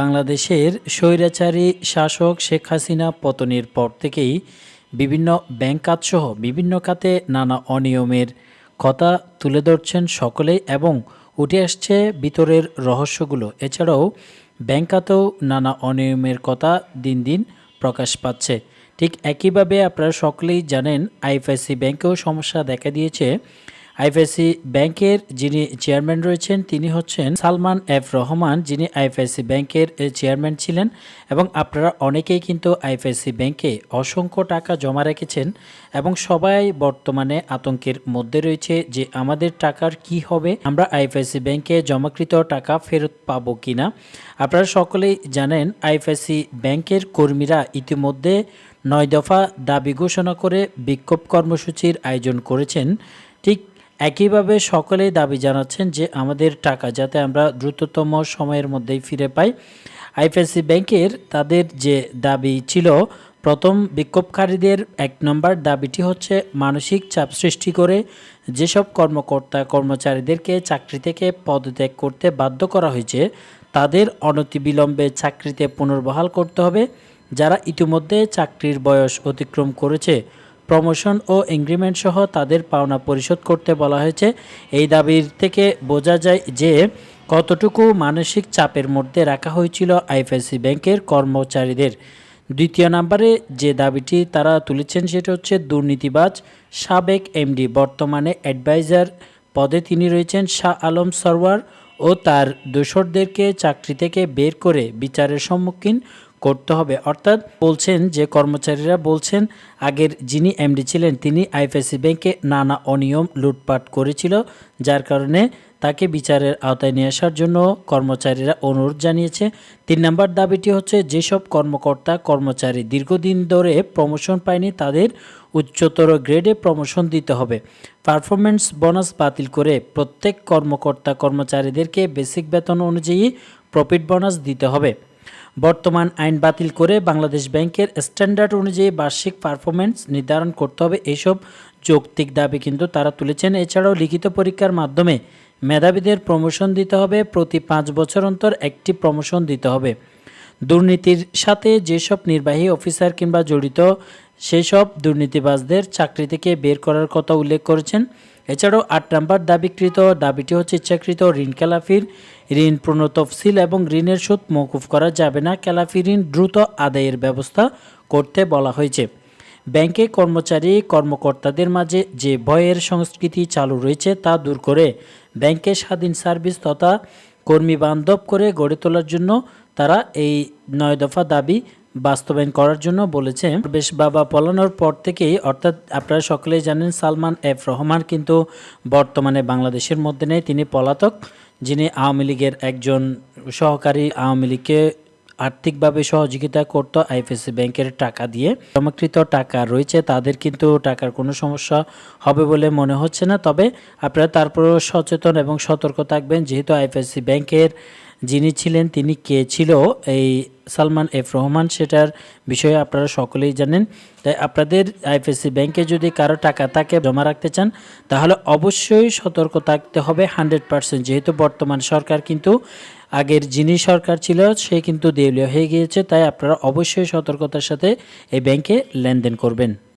বাংলাদেশের স্বৈরাচারী শাসক শেখ হাসিনা পতনের পর থেকেই বিভিন্ন ব্যাংক খাতসহ বিভিন্ন খাতে নানা অনিয়মের কথা তুলে ধরছেন সকলেই এবং উঠে আসছে ভিতরের রহস্যগুলো। এছাড়াও ব্যাংক নানা অনিয়মের কথা দিন দিন প্রকাশ পাচ্ছে। ঠিক একইভাবে আপনারা সকলেই জানেন আইএফআইসি ব্যাংকেও সমস্যা দেখা দিয়েছে। আইএফআইসি ব্যাংকের যিনি চেয়ারম্যান রয়েছেন, তিনি হচ্ছেন সালমান এফ রহমান, যিনি আইএফআইসি ব্যাংকের চেয়ারম্যান ছিলেন। এবং আপনারা অনেকেই কিন্তু আইএফআইসি ব্যাংকে অসংখ্য টাকা জমা রেখেছেন এবং সবাই বর্তমানে আতঙ্কের মধ্যে রয়েছে যে আমাদের টাকার কি হবে, আমরা আইএফআইসি ব্যাংকে জমাকৃত টাকা ফেরত পাবো কিনা। আপনারা সকলেই জানেন আইএফআইসি ব্যাংকের কর্মীরা ইতিমধ্যে নয় দফা দাবি ঘোষণা করে বিক্ষোভ কর্মসূচির আয়োজন করেছেন। ঠিক একইভাবে সকলেই দাবি জানাচ্ছেন যে আমাদের টাকা যাতে আমরা দ্রুততম সময়ের মধ্যেই ফিরে পাই। আইপিএসসি ব্যাংকের তাদের যে দাবি ছিল, প্রথম বিক্ষোভকারীদের এক নম্বর দাবিটি হচ্ছে মানসিক চাপ সৃষ্টি করে যেসব কর্মকর্তা কর্মচারীদেরকে চাকরি থেকে পদত্যাগ করতে বাধ্য করা হয়েছে, তাদের অনতিবিলম্বে চাকরিতে পুনর্বহাল করতে হবে। যারা ইতিমধ্যে চাকরির বয়স অতিক্রম করেছে প্রমোশন ও ইনক্রিমেন্ট সহ তাদের পাওনা পরিশোধ করতে বলা হয়েছে। এই দাবির থেকে বোঝা যায় যে, কতটুকু মানসিক চাপের মধ্যে রাখা হয়েছিল আইএফআইসি ব্যাংকের কর্মচারীদের। দ্বিতীয় নাম্বারে যে দাবিটি তারা তুলেছেন সেটা হচ্ছে দুর্নীতিবাজ সাবেক এমডি, বর্তমানে অ্যাডভাইজার পদে তিনি রয়েছেন শাহ আলম সরওয়ার ও তার দোসরদেরকে চাকরি থেকে বের করে বিচারের সম্মুখীন করতে হবে। অর্থাৎ বলছেন যে কর্মচারীরা বলছেন, আগের যিনি এমডি ছিলেন তিনি আইএফএসসি ব্যাংকে নানা অনিয়ম লুটপাট করেছিল, যার কারণে তাকে বিচারের আওতায় নিয়ে আসার জন্য কর্মচারীরা অনুরোধ জানিয়েছে। তিন নম্বর দাবিটি হচ্ছে, যেসব কর্মকর্তা কর্মচারী দীর্ঘদিন ধরে প্রমোশন পায়নি তাদের উচ্চতর গ্রেডে প্রমোশন দিতে হবে। পারফরমেন্স বোনাস বাতিল করে প্রত্যেক কর্মকর্তা কর্মচারীদেরকে বেসিক বেতন অনুযায়ী প্রফিট বোনাস দিতে হবে। বর্তমান আইন বাতিল করে বাংলাদেশ ব্যাংকের স্ট্যান্ডার্ড অনুযায়ী বার্ষিক পারফরমেন্স নির্ধারণ করতে হবে। এইসব যৌক্তিক দাবি কিন্তু তারা তুলেছেন। এছাড়াও লিখিত পরীক্ষার মাধ্যমে মেধাবীদের প্রমোশন দিতে হবে। প্রতি পাঁচ বছর অন্তর একটি প্রমোশন দিতে হবে। দুর্নীতির সাথে যেসব নির্বাহী অফিসার কিংবা জড়িত, সেসব দুর্নীতিবাজদের চাকরি থেকে বের করার কথা উল্লেখ করেছেন। এছাড়াও আট নম্বর দাবিকৃত, দাবিটি হচ্ছে ইচ্ছাকৃত ঋণ খেলাফির। ঋণ পুনঃতফসিল এবং ঋণের সুদ মৌকুফ করা যাবে না। খেলাফি ঋণ দ্রুত আদায়ের ব্যবস্থা করতে বলা হয়েছে। ব্যাংকে কর্মচারী, কর্মকর্তাদের মাঝে যে ভয়ের সংস্কৃতি চালু রয়েছে তা দূর করে ব্যাংকে স্বাধীন সার্ভিস তথা কর্মী বান্ধব করে গড়ে তোলার জন্য তারা এই নয় দফা দাবি বাস্তবায়ন করার জন্য বলেছে। বেশ বাবা পলানোর পর থেকেই, অর্থাৎ আপনারা সকলেই জানেন, সালমান এফ রহমান কিন্তু বর্তমানে বাংলাদেশের মধ্যে নেই। তিনি পলাতক, যিনি আওয়ামী লীগের একজন সহকারী আওয়ামী লীগকে আর্থিকভাবে সহযোগিতা করত আইএফএসসি ব্যাংকের টাকা দিয়ে। জমাকৃত টাকা রয়েছে, তাদের কিন্তু টাকার কোনো সমস্যা হবে বলে মনে হচ্ছে না। তবে আপনারা তারপরেও সচেতন এবং সতর্ক থাকবেন, যেহেতু আইএফএসসি ব্যাংকের যিনি ছিলেন, তিনি কে ছিল? এই সালমান এফ রহমান, সেটার বিষয়ে আপনারা সকলেই জানেন। তাই আপনাদের আইএফএসসি ব্যাংকে যদি কারও টাকা তাকে জমা রাখতে চান, তাহলে অবশ্যই সতর্ক থাকতে হবে হান্ড্রেড পার্সেন্ট। যেহেতু বর্তমান সরকার কিন্তু, আগের যিনি সরকার ছিল, সে কিন্তু দেউলিয়া হয়ে গিয়েছে। তাই আপনারা অবশ্যই সতর্কতার সাথে এই ব্যাংকে লেনদেন করবেন।